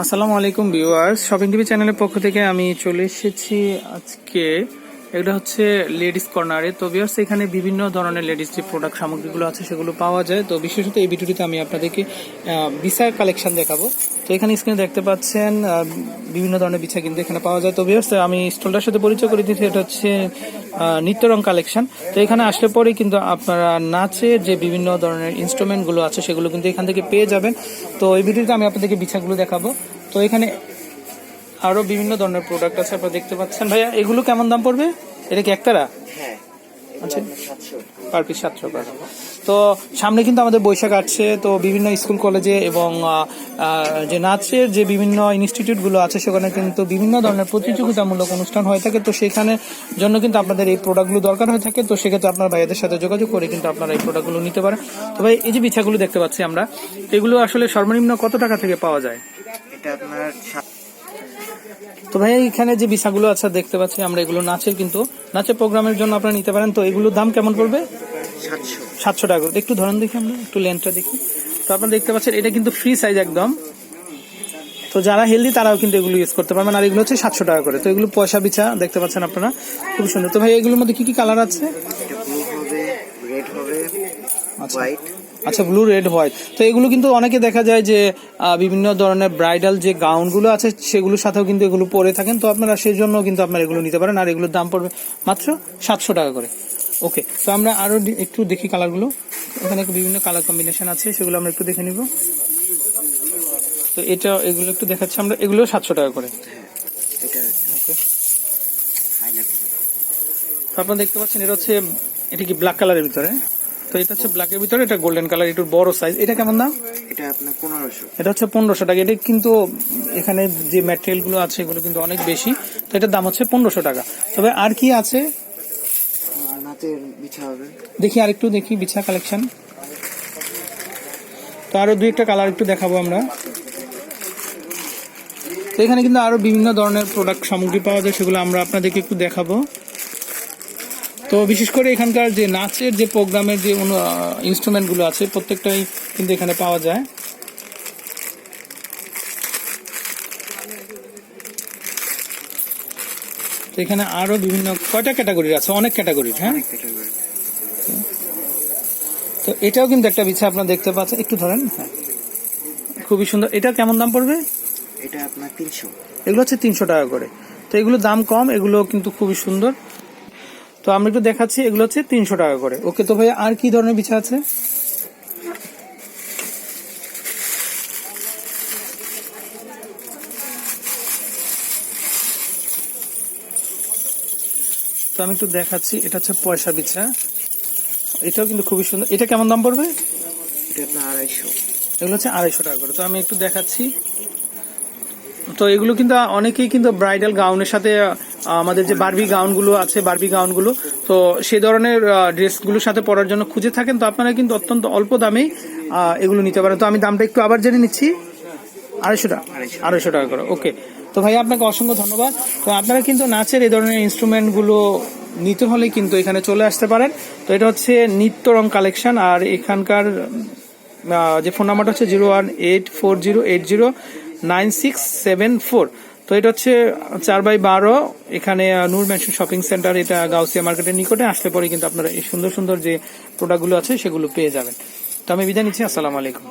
আসসালামু আলাইকুম viewers shopping TV চ্যানেলের পক্ষ থেকে আমি চলে এসেছি আজকে এটা হচ্ছে লেডিস কর্নারে। তো ভিউয়ার্স এখানে বিভিন্ন ধরনের লেডিস যে প্রোডাক্ট সামগ্রীগুলো আছে সেগুলো পাওয়া যায়। তো বিশেষত এই ভিডিওটিতে আমি আপনাদেরকে বিছার কালেকশন দেখাবো। তো এখানে স্ক্রিনে দেখতে পাচ্ছেন বিভিন্ন ধরনের বিছা কিন্তু এখানে পাওয়া যায়। তো ভিউয়ার্স আমি স্টলটার সাথে পরিচয় করে দিচ্ছি এটা হচ্ছে নিত্যরং কালেকশন তো এখানে আসলে পরে কিন্তু আপনারা নাচের যে বিভিন্ন ধরনের ইনস্ট্রুমেন্টগুলো আছে সেগুলো কিন্তু এখান থেকে পেয়ে যাবেন। তো এই ভিডিওতে আমি আপনাদেরকে বিছাগুলো দেখাবো। তো এখানে আরও বিভিন্ন ধরনের প্রোডাক্ট আছে আপনারা দেখতে পাচ্ছেন। ভাইয়া এগুলো কেমন দাম পড়বে? এটা কি একতারা? হ্যাঁ আচ্ছা। পার পিস সাতশো টাকা তো সামনে কিন্তু আমাদের বৈশাখ আসছে তো বিভিন্ন স্কুল কলেজে এবং যে নাচের যে বিভিন্ন ইনস্টিটিউটগুলো আছে সেখানে কিন্তু বিভিন্ন ধরনের প্রতিযোগিতামূলক অনুষ্ঠান হয়ে থাকে। তো সেখানে জন্য কিন্তু আপনাদের এই প্রোডাক্টগুলো দরকার হয়ে থাকে। তো সেক্ষেত্রে আপনার ভাইয়াদের সাথে যোগাযোগ করে কিন্তু আপনারা এই প্রোডাক্টগুলো নিতে পারেন। তো ভাই এই যে বিছাগুলো দেখতে পাচ্ছি আমরা এগুলো আসলে সর্বনিম্ন কত টাকা থেকে পাওয়া যায়? এটা আপনার তো ভাই এখানে যে বিছাগুলো আছে দেখতে পাচ্ছি আমরা এগুলো নাচের কিন্তু নাচের প্রোগ্রামের জন্য আপনারা নিতে পারেন। তো এগুলোর দাম কেমন পড়বে? সাতশো। টাকা। একটু ধরন দেখি আমরা একটু লেন্থটা দেখি। তো আপনারা দেখতে পাচ্ছেন এটা কিন্তু ফ্রি সাইজ একদম। তো যারা হেলদি তারাও কিন্তু এগুলো ইউজ করতে পারবেন। আর এগুলো হচ্ছে সাতশো টাকা করে। তো এগুলো পয়সা বিছা দেখতে পাচ্ছেন আপনারা। খুব সুন্দর। তো ভাই এগুলোর মধ্যে কি কি কালার আছে? আচ্ছা। হোয়াইট আচ্ছা ব্লু রেড হোয়াইট তো এগুলো কিন্তু অনেকে দেখা যায় যে বিভিন্ন ধরনের ব্রাইডাল যে গাউনগুলো আছে, সেগুলোর সাথেও কিন্তু এগুলো পরে থাকেন। তো আপনারা সেই জন্য কিন্তু আপনারা এগুলো নিতে পারেন। আর এগুলোর দাম পড়বে মাত্র সাতশো টাকা করে। ওকে তো আমরা আরও একটু দেখি কালারগুলো এখানে বিভিন্ন কালার কম্বিনেশন আছে, সেগুলো আমরা একটু দেখে নিব। তো এটা, এগুলো একটু দেখাচ্ছি আমরা। এগুলো সাতশো টাকা করে। ওকে আপনারা দেখতে পাচ্ছেন, এটা হচ্ছে, এটা কি ব্ল্যাক কালারের ভিতরে? তো এটা হচ্ছে ব্ল্যাকের ভিতরে এটা গোল্ডেন কালার একটু বড় সাইজ এটা কেমন দাম? এটা আপনার পনেরোশো। এটা হচ্ছে পনেরোশো টাকা। এটা কিন্তু এখানে যে ম্যাটেরিয়ালগুলো আছে এগুলো কিন্তু অনেক বেশি। তো এটার দাম হচ্ছে পনেরোশো টাকা। তবে আর কি আছে? দেখি আর একটু দেখি বিছা কালেকশন তো আরও দুই একটা কালার একটু দেখাবো আমরা। তো এখানে কিন্তু আরও বিভিন্ন ধরনের প্রোডাক্ট সামগ্রী পাওয়া যায় সেগুলো আমরা আপনাদেরকে একটু দেখাবো। তো বিশেষ করে এখানকার যে নাচের যে প্রোগ্রামের যে ইনস্ট্রুমেন্টগুলো আছে প্রত্যেকটাই কিন্তু এখানে পাওয়া যায়। তো এখানে আরও বিভিন্ন কয়টা ক্যাটাগরির আছে? অনেক ক্যাটাগরির হ্যাঁ? তো এটাও কিন্তু একটা বিছা আপনারা দেখতে পাচ্ছেন। একটু ধরেন হ্যাঁ। খুবই সুন্দর। এটা কেমন দাম পড়বে? এটা আপনার তিনশো। এগুলো হচ্ছে তিনশো টাকা করে। তো এগুলো দাম কম এগুলো কিন্তু খুবই সুন্দর। তো আমরা একটু দেখাচ্ছি এগুলো হচ্ছে তিনশো টাকা করে। ওকে তো ভাই আর কি ধরনের বিছা আছে? তো আমি একটু দেখাচ্ছি এটা হচ্ছে পয়সা বিছা। এটাও কিন্তু খুবই সুন্দর। এটা কেমন দাম পড়বে? আড়াইশো। এগুলো হচ্ছে আড়াইশো টাকা করে। তো আমি একটু দেখাচ্ছি। তো এগুলো কিন্তু অনেকেই কিন্তু ব্রাইডাল গাউনের সাথে আমাদের যে বারবি গাউনগুলো আছে বারবি গাউনগুলো তো সেই ধরনের ড্রেসগুলোর সাথে পরার জন্য খুঁজে থাকেন তো আপনারা কিন্তু অত্যন্ত অল্প দামেই এগুলো নিতে পারেন। তো আমি দামটা একটু আবার জেনে নিচ্ছি। আড়াইশো টাকা। আড়াইশো। আড়াইশো টাকা করে ওকে। তো ভাই আপনাকে অসংখ্য ধন্যবাদ। তো আপনারা কিন্তু নাচের এই ধরনের ইনস্ট্রুমেন্টগুলো নিতে হলে কিন্তু এখানে চলে আসতে পারেন। তো এটা হচ্ছে নিত্য রং কালেকশন আর এখানকার যে ফোন নাম্বারটা হচ্ছে zero one eight four zero eight zero nine six seven four তো এটা হচ্ছে চার বাই বারো। এখানে নূর ম্যানশন শপিং সেন্টার, এটা গাউসিয়া মার্কেটের নিকটে। আসলে পরে কিন্তু আপনারা এই সুন্দর সুন্দর যে প্রোডাক্টগুলো আছে, সেগুলো পেয়ে যাবেন। তো আমি বিদায় নিচ্ছি, আসসালাম আলাইকুম।